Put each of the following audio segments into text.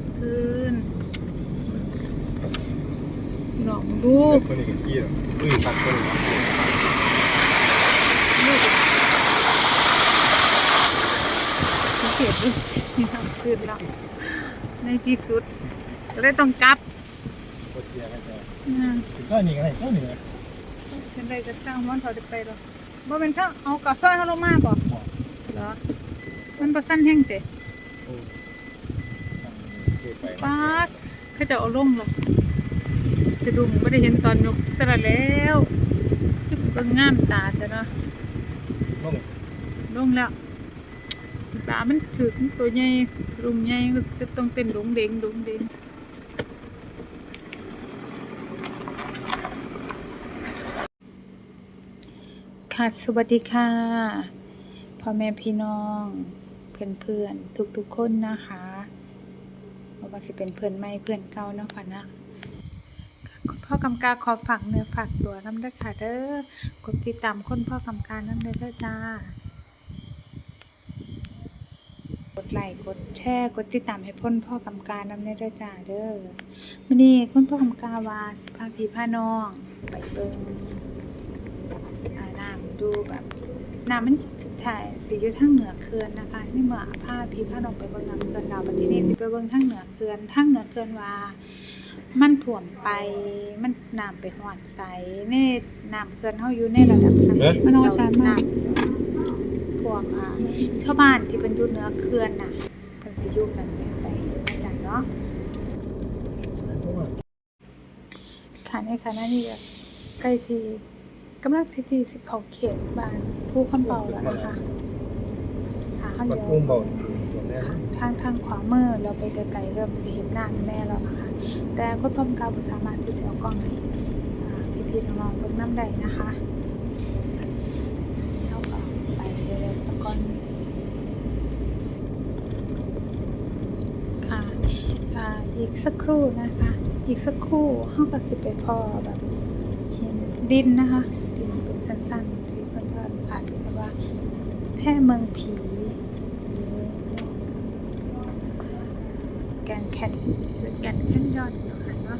ลางคืนลองดูคนนี้กับขี้หรออุ้ยตัดคนนี้สังเกตนี่ทำคืนแล้วในที่สุดก็เลยต้องกลับโคเชียกันจ้ะอืมถึงก็หนีกันไหนก็หนีกันเป็นไรก็จ้างมันเขาจะไปหรอบ่เป็นเขาเอากระซ้อยเขาลงมาบ่เหรอมันประสั้นแห้งเตะ ปป๊าดเขาจะเอาลงหรอสะดุ้งไม่ได้เห็นตอนยกสละแล้วคือสิเบิ่งงามตาแต่เนาะลงลงแล้วปลามันถึงตัวใหญ่สะดุ้งใหญ่ก็ต้องเต้นดงเด้งดงเด้งค่ะสวัสดีค่ะพ่อแม่พี่น้อง เพื่อนเพื่อนทุกทุกๆคนนะคะไม่ ว่าจะเป็นเพื่อนใหม่เพื่อนเก่าเนาะค่ะนะค่ะคุณพ่อกำกาขอฝากเนื้อฝากตัวน้ำเด้อค่ะเด้อกดติดตามคนพ่อกำกาน้ำเด้อเจ้ากดไลค์กดแชร์กดติดตามให้พ่นพ่อกำกาน้ำเด้อเจ้าเด้อวันนี้คุณพ่อกำกาวาสิพาพี่พาน้องไปเบิ่งอาน้ำดูแบบน้ำมัน ถ่ายสีอยู่ทางเหนือเขื่อนนะคะนี่เมื่อผ้าพี่ผ้าลงไปบิ่งน้ำเขื่อนเราปัจจุบันสิไปเบิ่งทางเหนือเขื่อนทางเหนือเขื่อนว่ามันถ่วมไป มันน้ำไปหอดใสในน้ำเขื่อนเฮาอยู่ในระดับทางมันน้ำน้ำพวกอ่าชาวบ้านที่เป็นอยู่เหนือเขื่อนน่ะเพิ่นสิอยู่กันแม่ใสอาจารย์เนาะค่ะในขณะนี้ก็ใกล้ที่กำลังสิที่สิเขาเขตบ้าน ผู้คนเบาแล้วนะคะค่ะเขามันเดียวอุ้มเบาตัวแม่ค่ะทางทางขวามือเราไปไกลๆเริ่มสิเห็นหน้าแม่แล้วนะคะ แต่คนพร้อมกาบุสามารถที่จะเอากล้องให้อ่าพี่ๆน้องๆเบิ่งน้ำได้นะคะเขาก็ไปเร็วๆสักก่อนค่ะอ่าอีกสักครู่นะคะ อีกสักครู่เขาก็สิไปพ่อแบบเห็นดินนะคะ ดินเป็นสั้นๆที่เพื่ อนๆอาจจะเรียกว่า แพร่เมืองผีหรือแกนแคนหรือแกนแคนยอดเนาะค่ะเนาะ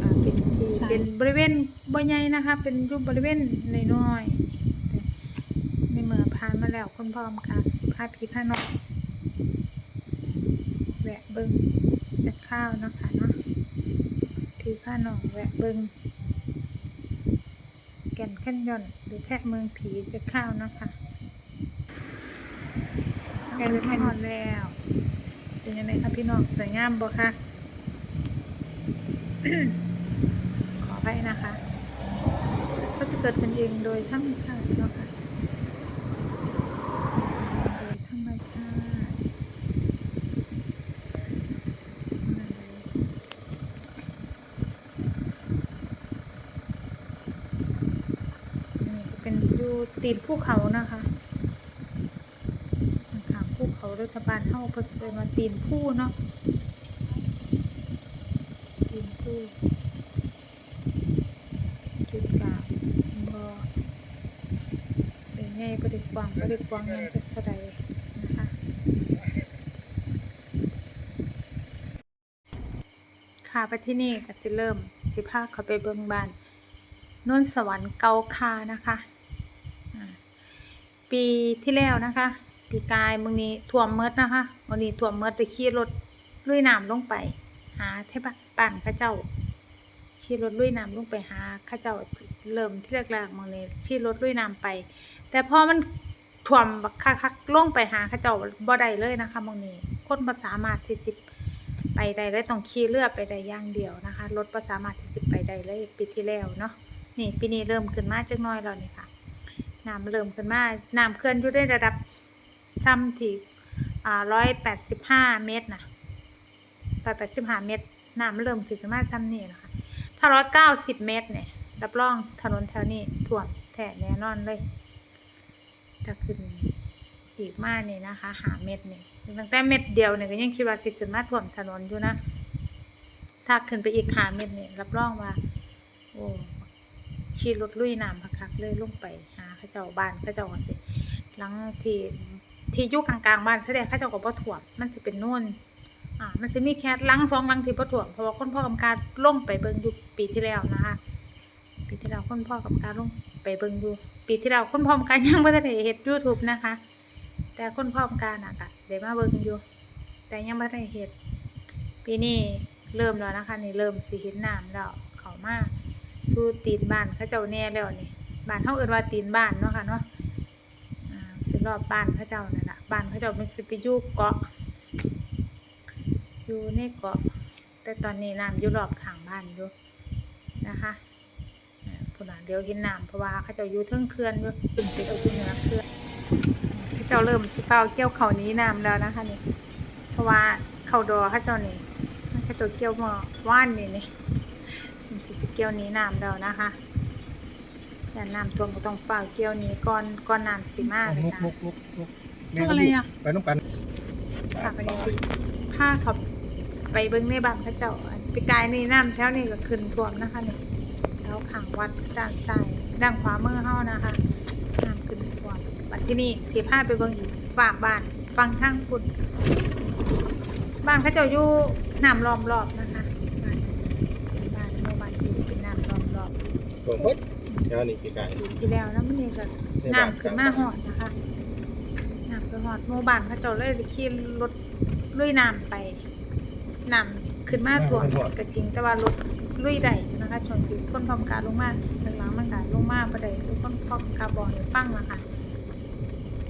อ่าเป็นที่ใช่ เป็นบริเวณบ่ใหญ่นะคะ เป็นรูปบริเวณน้อยๆแต่ในเมื่อผ่านมาแล้วคนพร้อมค่ะพาพี่พาน้องแวะเบิ่งจะข้าวเนาะค่ะเนาะพี่พาน้องแวะเบิ่งแก่นแค่นยอนหรือแพะเมืองผีจะเข้านะคะแกนแค่นอนแล้ว เป็นยังไงคะพี่น้องสวยงามบ่คะขอไปนะคะ ก็จะเกิดขึ้นเองโดยธรรมชาติเนาะค่ะ โดยธรรมชาติมาเลยนี่ก็เป็นอยู่ ตีนภูเขานะคะทางภูเขารัฐบาลเข้าเพิ่งจะมาตีนผู้เนาะตีนผู้จุดกลางบ่เป็นไงประด็กกวางประด็กกวางยังจะเท่าใดนะคะค่ะไปที่นี่ก็สิเริ่มสิพาคเขาไปเบิ่งบ้านนนสวรรค์เกาคานะคะ ปีที่แล้วนะคะ ปีกายมึงนี้ท่วมเมดนะคะวันนี้ท่วมเมดไปขี่รถลุยน้ำลงไป หาเทพบ้านข้าเจ้าขี่รถลุยน้ำลงไปหาข้าเจ้าเริ่มที่แรกๆมึงนี้ขี่รถลุยน้ำไป แต่พอมันท่วมบักคักๆลงไปหาข้าเจ้าบ่ได้เลยนะคะมึงนี้คนภาษามาที่สิบไปได้เลยต้องขี่เรือไปได้ย่างเดียวนะคะรถประสามาที่จะไปได้เลยปีที่แล้วเนาะนี่ปีนี้เริ่มขึ้นมาจักน้อยแล้วนี่ค่ะ น้ำเริ่มขึ้นมาน้ำเคลื่อนอยู่ในระดับซ้ำที่ร้อยแปดสิบห้าเมตรนะร้อยแปดสิบห้าเมตรน้ำเริ่มสิขึ้นมาซ้ำนี่นะคะถ้าร้อยเก้าสิบเมตรเนี่ยรับรองถนนแถวนี้ท่วมแท้แน่นอนเลยถ้าขึ้นอีกมากนี่นะคะ หาเม็ดนี่ตั้งแต่เม็ดเดียวเนี่ยก็ยังคิดว่าสิขึ้นมาท่วมถนนอยู่นะถ้าขึ้นไปอีกหาเม็ดนี่รับรองว่า โอ้ชีรถลุยน้ำคักๆเลยลงไป เขาเจ้าบ้านเขาเจ้าก่อนสิหลังที่ที่อยู่กลางๆบ้านแสดงเขาเจ้าก็บ่ท่วมมันสิเป็นโน่นอ่ามันจะมีแค่ลังสองลังที่ประถ่วงเพราะว่าคนพ่อกำการลงไปเบิ่งอยู่ปีที่แล้วนะคะปีที่แล้วคนพ่อกำการลงไปเบิ่งอยู่ปีที่แล้วคนพ่อกำการยังไม่ได้เฮ็ด YouTube นะคะ แต่คนพ่อกำการน่ะก็ได้มาเบิ่งอยู่ แต่ยังไม่ได้เฮ็ดปีนี้เริ่มแล้วนะคะนี่เริ่มสิเห็นน้ำแล้วเขามาสู่ตีนบ้านเขาเจ้าแน่แล้วนี่ บ้านเฮาเอิ้นว่าตีนบ้านเนาะค่ะเนาะอ่าสิรอบบ้านเขาเจ้านั่นล่ะบ้านเขาเจ้ามันสิไปอยู่เกาะ อยู่ในเกาะ แต่ตอนนี้น้ำอยู่รอบข้างบ้านอยู่นะคะอ่าพุ่นเดียวเห็นน้ำเพราะว่าเขาเจ้าอยู่เทิงเขื่อนอยู่ขึ้นไปเอาอยู่เหนือเขื่อนเขาเจ้าเริ่มสิเฝ้าเกี่ยวเขานี้น้ำแล้วนะคะนี่ เพราะว่าเขาดอเขาเจ้านี่เขาเจ้าเกี่ยวมาว่านนี่นี่สิสเกี่ยวนี้น้ำแล้วนะคะ แต่น้ำท่วมก็ต้องเฝ้าเกี่ยวหนี้ก่อนก่อนน้ำสิมาเลยลุกจ้ะ ลุกลุกลุกทำอะไรอะ ไปน้องกันค่ะไปเลยผ้าเขาไปเบิ้งในบ้านเขาเจ้าไปกายนี่น้ำแถวนี้ก็ขึ้นท่วมนะคะนี่แถวข้างวัดด้านซ้ายด้านขวามือเฮานะคะน้ำขึ้นท่วมบัดที่นี่สีผ้าไปเบิ้งอีกฝากบ้านฟังทางคุณบ้านเขาเจ้าอยู่น้ำล้อมรอบนะคะบ้านบ้านหมู่บ้านที่เป็นน้ำล้อมรอบตัวมดเดี๋ ยวนี่ปีกายปีที่แล้วแล้วมันนี่ก็น้ำขึ้นมาหอดนะคะน้ำขึ้นหอดหมู่บ้านเขาเจ้าเลยขี่รถลุยน้ำไปน้ำขึ้นมาท่วมก็จริง แต่ว่ารถลุยได้นะคะช่วงที่คนพร้อมการลงมาหลังๆมันก็ลงมาบ่ได้ทุกคนพร้อมการบอกให้ฟังนะคะ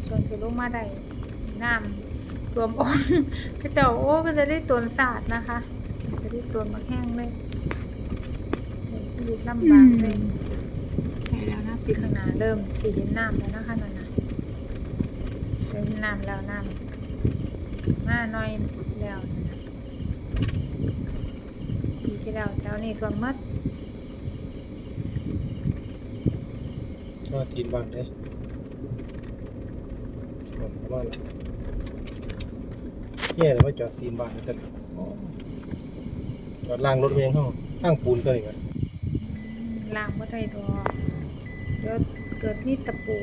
ช่วงที่ลงมาได้น้ำรวมอ่อนเขาเจ้าโอ้ก็จะได้ตนศาสตร์นะคะ จะได้ตนมาแห้งเลยใช้ชีวิตลำบากเลย ใช่แล้วนะปีข้างหน้าเริ่มสีเห็นน้ำแล้วนะคะนั่นนะเริ่มเห็นน้ำแล้วน้ำมาหน่อยแล้วนั่นนะปีที่แล้วแถวนี้ท่วมหมดก็ทีนบ้านเลยผมว่าละแย่เลยว่าจอดตีนบ้านกันจอดล่างรถเมล์เข้าตั้งปูนตัวนี้กันล้างบ่ได้ดอก เดี๋ยวเกิดมีตะปู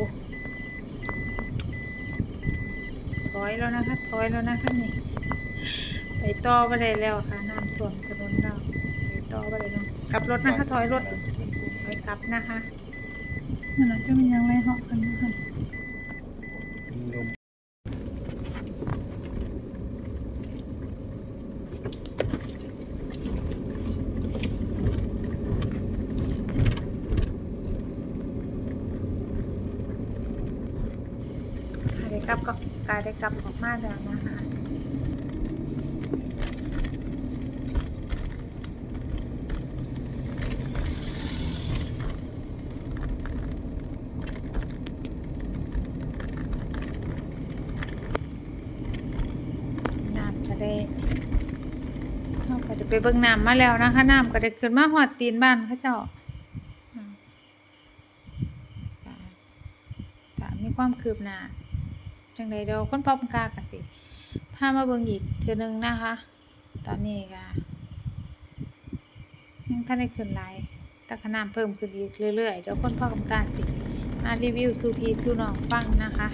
ถอยแล้วนะคะ ถอยแล้วนะคะนี่ ไปต่อไปได้แล้วค่ะ น้ำท่วมถนนเราไปต่อไปได้เนาะกลับรถนะคะ ถอยรถถอยกลับนะคะนั่นน่ะจะเป็นยังไงเหาะกันนะคะ ลม กายได้กลับก็กายได้กลับออกมาแล้วนะคะ น้ำก็ได้เราก็ ไปเบิ่งน้ำมาแล้วนะคะน้ำก็ได้ขึ้นมาหอดตีนบ้านเขาเจ้าอืมก็จะมีความคืบหน้าจังใดเดียวคนพ้อมกากติพามาเบิ่งอีกเทือหนึงนะคะ ตอนนี้ก็ยังท่านได้ขึ้นหลายแต่ขนาดเพิ่มขึ้นอีกเรื่อยๆเดี๋ยวคนพ้อมกาสิมารีวิวสูพี่สู่น้องฟังนะคะ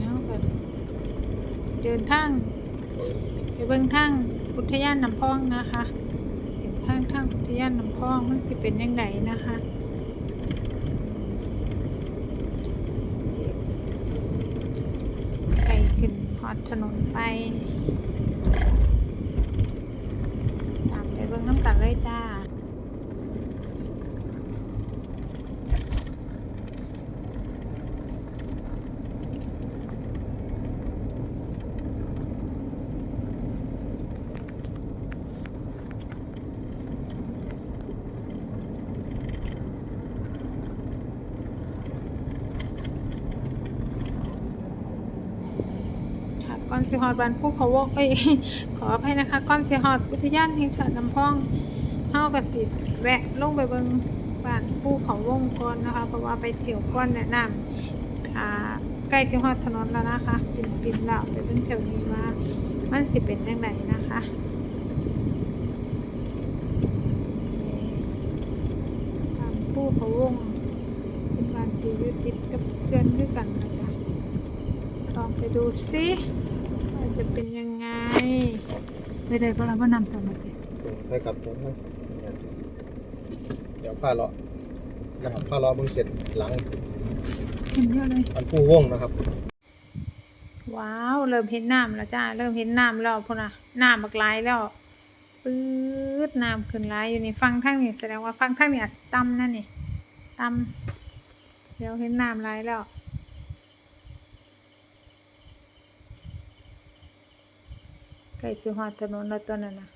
แล้วก็ เดินทางไปเบิ่งทางอุทยานน้ำพองนะคะเส้นทางทางอุทยานน้ำพองมันสิเป็นยังไงนะคะไปขึ้นฮอดถนนไปตามไปเบิ่งน้ำกันเลยจ้า ค่ะก้อน สิฮอดบ้านภูเขาวกเอ้ยขออภัยนะคะก้อนสิฮอดอุทยานแห่งชาติน้ำพองเฮาก็สิแวะลงไปเบิ่งบ้านภูเขาวงก่อนนะคะ เพราะว่าไปเที่ยวก่อนแนะนำอ่าใกล้จะฮอดถนนแล้วนะคะปิ่นปิ่นแล้วไปเบิ่งแถวนี้ว่ามันสิเป็นจังไดนะคะตามผู้พะวงเป็นบ้านที่อยู่ติดกับเชือนด้วยกันนะคะลองไปดูสิ จะเป็นยังไงไม่ได้เพราะเราว่านำตัวมาเลยไปกลับตัวให้เดี๋ยวผ้าเลาะนะครับผ้าเลาะมึงเสร็จหลังเห็นเยอะเลยอันผู้วงนะครับ ว้าวเริ่มเห็นน้ำแล้วจ้าเริ่มเห็นน้ำแล้วพุ่นน่ะน้ำบักหลายแล้วปื๊ดน้ำขึ้นหลายอยู่นี่ฟังทางนี้แสดงว่าฟังทางนี้อาจสิต่ำนั่นนี่ต่ำเดี๋ยวเห็นน้ำหลายแล้ว ใกล้สิฮอดถนนแล้วตัวนั้นนะ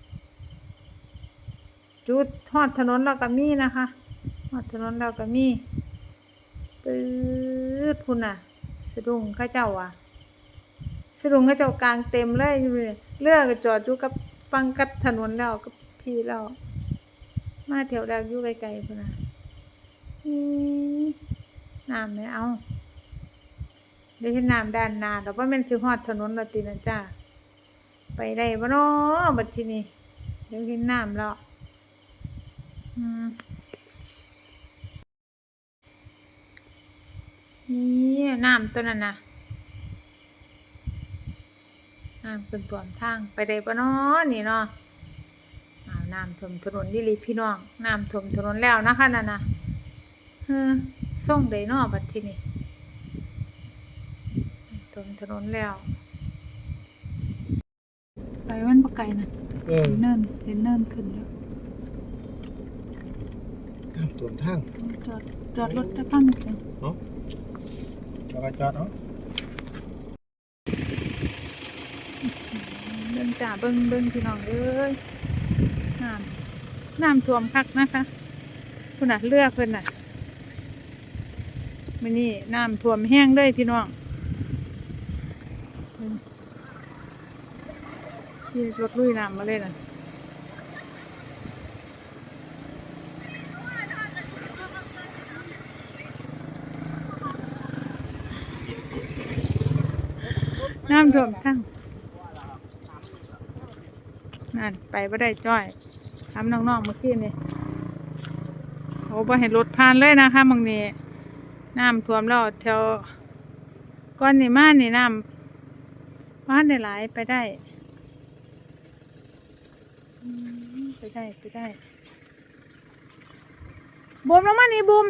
จุดฮอดถนนแล้วก็มีนะคะฮอดถนนแล้วก็มีปื๊ดพุ่นน่ะ สะดุ้งข้าเจ้าอะสะดุ้งข้าเจ้ากลางเต็มเลยอยู่เลยเรือก็จอดอยู่กับฟังกับถนนแล้วกับพี่แล้วมาแถวแรกอยู่ไกลๆพุ่นน่ะนี่น้ำไม่เอาเดี๋ยวเห็นน้ำด้านหน้าแล้วว่าม่นสิฮอดถนนแล้วตินะจ้า ไปได้บ่น้อบัดทีนี้เดี๋ยวเห็นน้ำแล้วนี่น้ำตัวนั้นนะน้ำเป็นปวมทางไปได้ปะเนาะนี่เนาะอ้าน้ำท่วมถนนดิลีพี่น้องน้ำท่วมถนนแล้วนะคะนั่นนะเฮ้อส่งได้เนาะบัดทีนี้ท่วมถนนแล้ว ไปวันปะไก่นะเออเห็นเนินเห็นเนินขึ้นแล้วน้ำท่วมทางจอดจอดรถจะข้ามไปเนาะแล้วก็จอดเนาะเบิ่งจ่าเบิ่งเบิ่งพี่น้องเอ้ยน้ำน้ำท่วมคักนะคะคุณน่ะเลือกเพิ่นน่ะมื้อนี้น้ำท่วมแห้งเลยพี่น้องเพิ่น ขี่รถลุยน้ำมาเลยนะน้ำท่วมทั้งนั่นไปบ่ได้จ้อยทำน้องๆเมื่อกี้นี่โอ้บ่เห็นรถผ่านเลยนะคะบางนี้น้ำท่วมแล้วแถวก้อนนี่มานี่น้ำบ้านได้หลายไปได้อื ไปได้ไปได้บูมลงมานี่บูม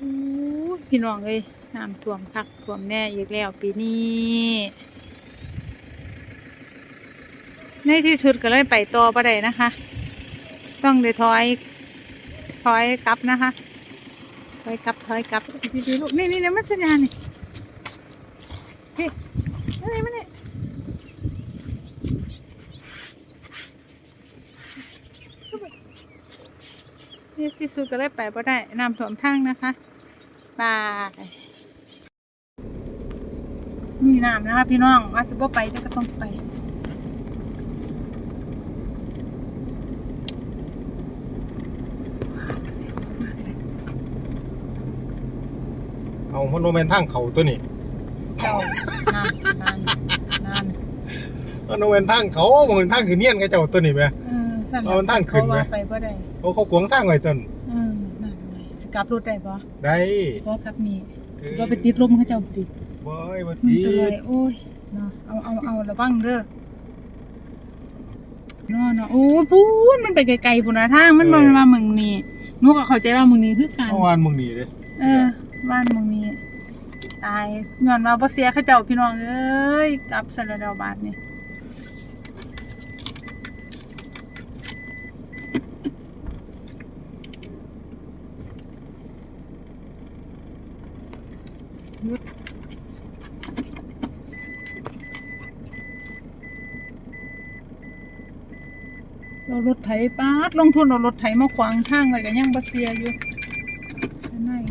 อู้พี่น้องเอ้ยน้ำท่วมคักท่วมแน่อีกแล้วปีนี้ ในที่สุดก็เลยไปต่อปได้นะคะ ต้องเลยถอยถอยกลับนะคะถอยกลับถอยกลับดีๆลูกนี่นี่นี่มันสัญญาณนี่เฮ้ยมานี่มานี่ในที่สุดก็เลยไปประได้น้ำท่วมทางนะคะบายมีน้ำนะคะพี่น้องว่าสิบ่ไปแต่ก็ต้องไป เสียวมากเลย เอามันโนแมนทางเขาตัวนี้เจ้านั่นนั่นนั่นมันโนแมนทางเขามันเป็นทางคือเนียนกับเจ้าตัวนี้ไหมเออสั่นเอามันทางขึ้นไหมเพราะว่าไปบ่ได้โอ้เขาขวางทางไว้ต้นเออนั่นไงสิกลับรถได้ปะได้เพราะกลับนี่ก็ไปติดลมเขาเจ้าติดบอยบัมันตีตัวเลยโอ้ยเนาะเอาเอาเอาระวังเด้อเนาะเนาะโอ้ยพูนมันไปไกลๆพุ่นนะทางมันบ่มาเมืองนี้หนูก็เข้าใจว่าเมืองนี้คือกัน เมื่อวานมึงหนีเลยเออ บ้านมืองนี้ ตายย้อนว่าบ่เสียเขาเจ้าพี่น้องเอ้ยกลับสระเดาบาทนี่ยเรารถไถปาดลงทุนเอารถไถมาขวางทางไว้ก็ยังบ่เสียอยู่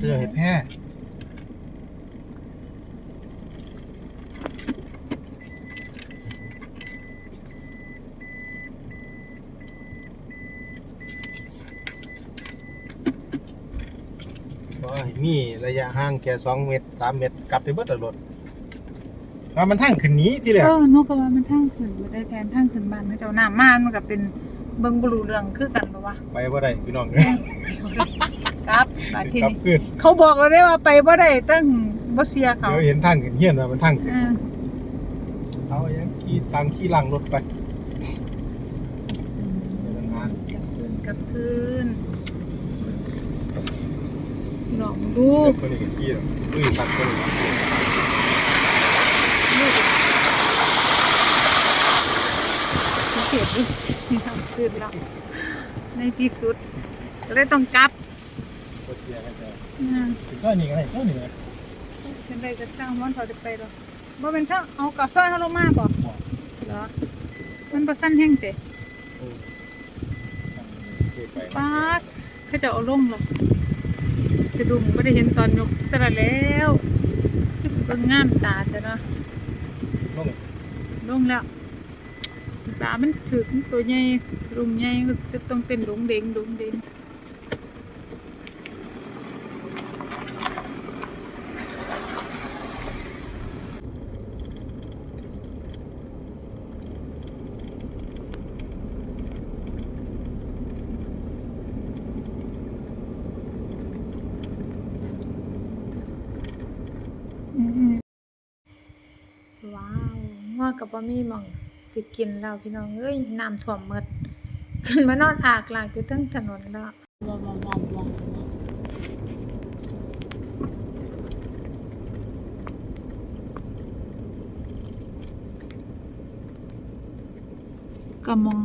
อันนั้นเขาเจะเห็ดแพร่ว่ามีระยะห่างแค่สองเมตรสามเมตรกลับได้เบิดละรถว่ามันทางขึ้นหนี้ที่แรกเออหนูก็ว่ามันทางขึ้นบ่ได้แทนทางขึ้นบ้านเขาเจ้าน้ำมามันก็เป็นเบิ่งบ่รู้เรื่องคือกันบ่วะไปบ่ได้พี่น้องเอ้ย ครับบาดทีกลับนี้ขึ้นเขาบอกเราได้ว่าไปบ่ได้ตั้งบ่เสียเขาเดี๋ยวเห็นทางขึ้นเฮียนว่ามันทางขึ้นเออเอาอย่างขี่ตามขี่หลังรถไปเดี๋ยวมันมากลับคืนกลับคืนลองดูเดี๋ยวคนนี้ก็ขี่แล้วอุ้ยตัดคนนี้เสียดินี่ทำคืนแล้วในที่สุดก็เลยต้องกลับ บ่เสียกันจ้ะอืมถึงก็นี่ก็ได้ก็นี่นะเป็นไรก็สร้างมันเขาจะไปหรอกบ่เป็นเท่าเอากระซ้อยเขาลงมาบ่เหรอมันบ่สั้นแห้งเตะปาดเขาจะเอาลงหรอกสะดุ้งไม่ได้เห็นตอนยกสระแล้วเบิ่งงามตาแต่เนาะลงลงแล้วตามันถึงตัวใหญ่สะดุ้งใหญ่ก็ต้องเต้นดงเด้งดงเด้ง ว้าวว่า กับว่มีหมองสิกินแล้วพี่น้องเอ้ยน้ำท่วมหมดขึ้นมานอนอากลากอยู่ทั้งถนนแล้วก็มอง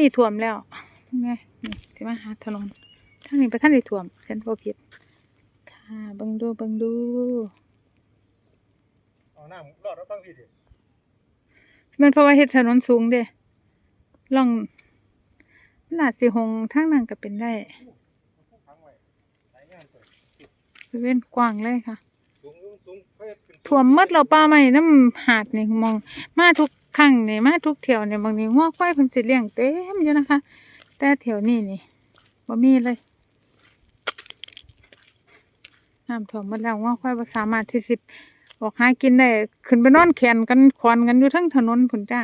นี้ท่วมแล้วไงนี่ที่มาหาถนนทางนี้ไปท่างนี้ท่วมเส้นโพผิดค่ะเบิ่งดูเบิ่งดูเอาน้ำรอดแล้วฟังพี่ดิมันเพราะว่าเฮ็ดถนนสูงเด้ลองน่าสิหงทางนั้นก็เป็นได้ทั้งไว้สายงานเปิดสิเว้นกว้างเลยค่ะสูงอยู่สูงเพิ่นขึ้นท่วมหมดแล้วป่าไม้น้ำหาดนี่มอง มาทุก ครั้งนี่มาทุกเที่ยวนี่ยบางนี้งัวควายเพิ่นสิเลี้ยงเต็มอยู่นะคะ แต่แถวนี้นี่บ่มีเลยน้ำท่วมหมดแล้วงัวควายบ่สามารถที่สิออกหากินได้ขึ้นไปนอนแขนกันขอนกันอยู่ทั้งถนนพุ่นจ้า